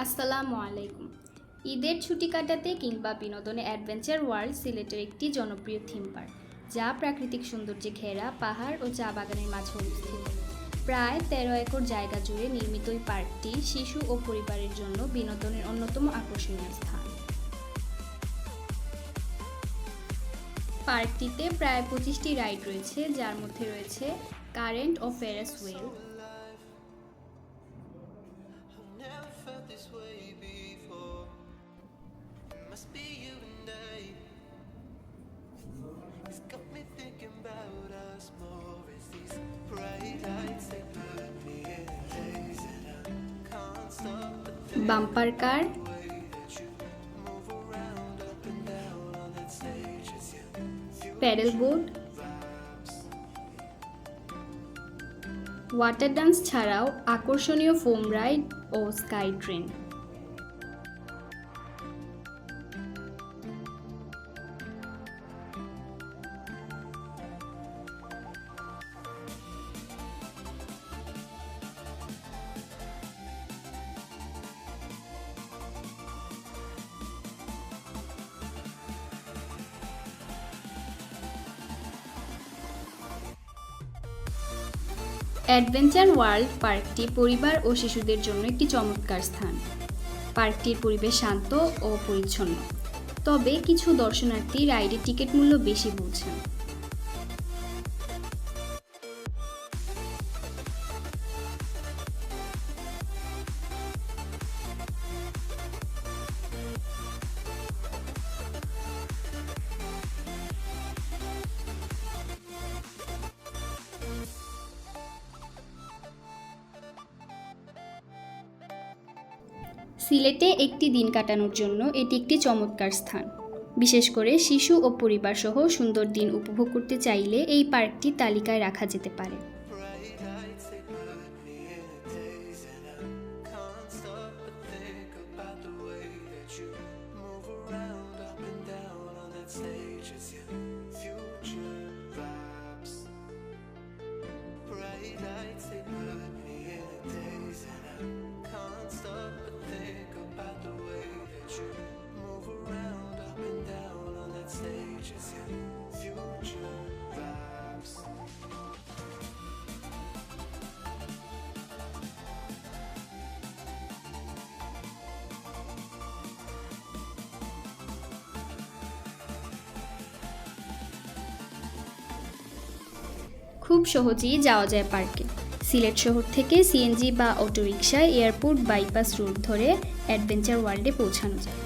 আসসালামু আলাইকুম। ঈদের ছুটি কাটাতে কিংবা বিনোদনে অ্যাডভেঞ্চার ওয়ার্ল্ড সিলেটের একটি জনপ্রিয় থিম পার্ক, যা প্রাকৃতিক সৌন্দর্যে ঘেরা পাহাড় ও চা বাগানের মাঝে অবস্থিত। প্রায় তেরো একর জায়গা জুড়ে নির্মিত এই পার্কটি শিশু ও পরিবারের জন্য বিনোদনের অন্যতম আকর্ষণীয় স্থান। পার্কটিতে প্রায় পঁচিশটি রাইড রয়েছে, যার মধ্যে রয়েছে কারেন্ট ও ferrous well Must be you and I. It's got me thinking about us more. It's these bright lights that put me in daze, and I can't stop bumper car paddle boat water dance ছাড়াও আকর্ষণীয় foam ride ও sky train adventure world পার্কটি পরিবার ও শিশুদের জন্য একটি চমৎকার স্থান। পার্কটির পরিবেশ শান্ত ও পরিচ্ছন্ন। তবে কিছু দর্শনার্থী রাইডের টিকিট মূল্য বেশি বলছেন। সিলেটে একটি দিন কাটানোর জন্য এটি একটি চমৎকার স্থান। বিশেষ করে শিশু ও পরিবার সহ সুন্দর দিন উপভোগ করতে চাইলে এই পার্কটি তালিকায় রাখা যেতে পারে। খুব সহজেই যাওয়া যায় পার্কে। সিলেট শহর থেকে সিএনজি বা অটোরিকশায় এয়ারপোর্ট, বাইপাস রোড ধরে অ্যাডভেঞ্চার ওয়ার্ল্ডে পৌঁছানো যায়।